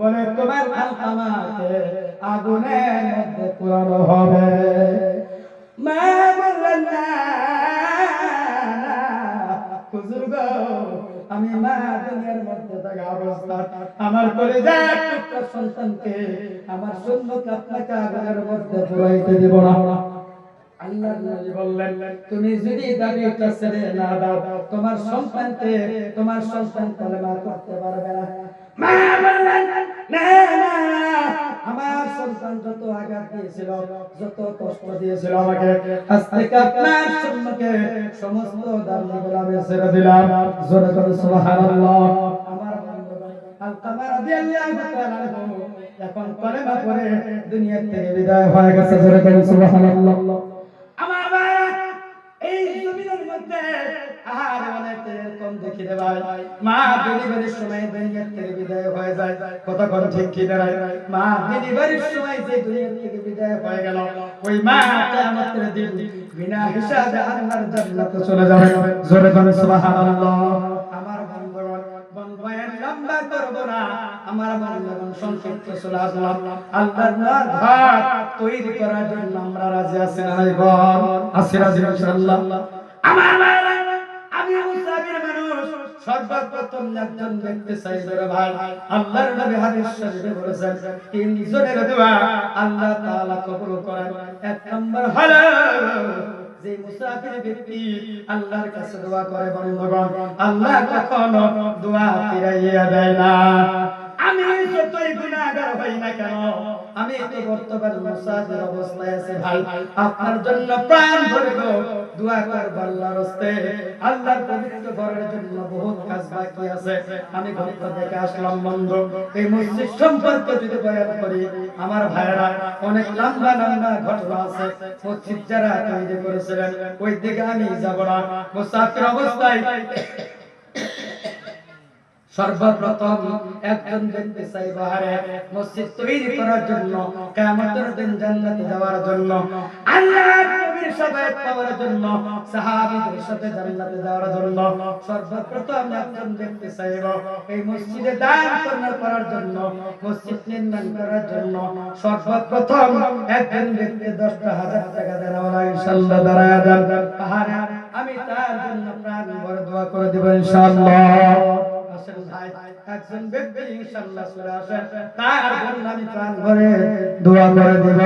বলে, তোমার আলকামাকে আগুনের মধ্যে পুরানো হবে। মা আমি মা দুনিয়ার মধ্যে থাকা অবস্থা আমার করে সন্তানকে, আমার আপনাকে আগুনের মধ্যে পুরাইতে দিব না। আল্লাহর নবী বললেন, তুমি যদি দাবিটা না দাও, তোমার সন্তানকে, তোমার সন্তান করতে পারবে না মা বললেন না না আমার সন্তান যত আঘাত দিয়েছিল যত কষ্ট দিয়েছিল আমাকে আজ থেকে আপনার সম্মুখে সমস্ত দাবিগুলো আমি ছেড়ে দিলাম। জোরে করে সুবহানাল্লাহ। আমার আলকামা রাদিয়াল্লাহু তাআলা এখন কলেমা পড়ে দুনিয়া থেকে বিদায় হয়ে গেছে। জোরে করে সুবহানাল্লাহ। আমার এই জমিনের মধ্যে আর অনেক কম দেখি মা ডেলিভারির সময় দুনিয়া থেকে বিদায় হয়ে যায়। কতক্ষণ ঠিক কি দাঁড়ায় মা ডেলিভারির সময় যে দুনিয়া থেকে বিদায় হয়ে গেল ওই মা কিয়ামতের দিন বিনা হিসাবে আল্লাহর জান্নাতে চলে যাবে। জোরে করে সুবহানাল্লাহ। আমার বন্ধুগণ বন্ধুগণ লম্বা করব না। আমার বন্ধুগণ সংক্ষিপ্ত চলে আসলাম। আল্লাহর তৈরি করার জন্য আমরা রাজি আছি না ভাইরা, আমি আল্লাহ করে আল্লাহ কখনো দোয়া ফিরাইয়া দেয় না। আমি যতই গুনাহগার হই না কেন আমি তো বর্তমান মুসাফির অবস্থায় আছি ভাই। আপনার জন্য প্রাণ ভরে গো দোয়া করব আল্লাহর হস্তে। আল্লাহর পবিত্র ঘরের জন্য বহুত কাজ বাকি আছে। আমি ঘরটা দেখে আসলাম বন্ধু। এই মসজিদ সম্পর্কে যদি বয়ান করি আমার ভাইরা অনেক লম্বা লম্বা ঘটনা আছে। মসজিদ যারা তৈরি করেছিলেন ওই দিকে আমি যাব না। মুসাফির অবস্থায় সর্বপ্রথম একজন ব্যক্তি চাই মসজিদ তৈরি করার জন্য দিন জান্নাতে যাওয়ার জন্য, আল্লাহর নবীর পাওয়ার জন্য, সাহাবীদের সাথে জান্নাতে যাওয়ার জন্য, সর্বপ্রথম একজন ব্যক্তি চাইব এই মসজিদে দান করার জন্য, মসজিদ নির্মাণ করার জন্য, সর্বপ্রথম একজন ব্যক্তি দশটা হাজার টাকা দেওয়া ইনশাআল্লাহ দাঁড়ায় পাহাড়ে আমি তার জন্য প্রাণ ভরে দোয়া করে দেব ইনশাআল্লাহ। আসেন ভাই, একজন ব্যক্তি ইনশাআল্লাহ চলে আসেন তার জন্য আমি প্রাণ ভরে দোয়া করে দেব।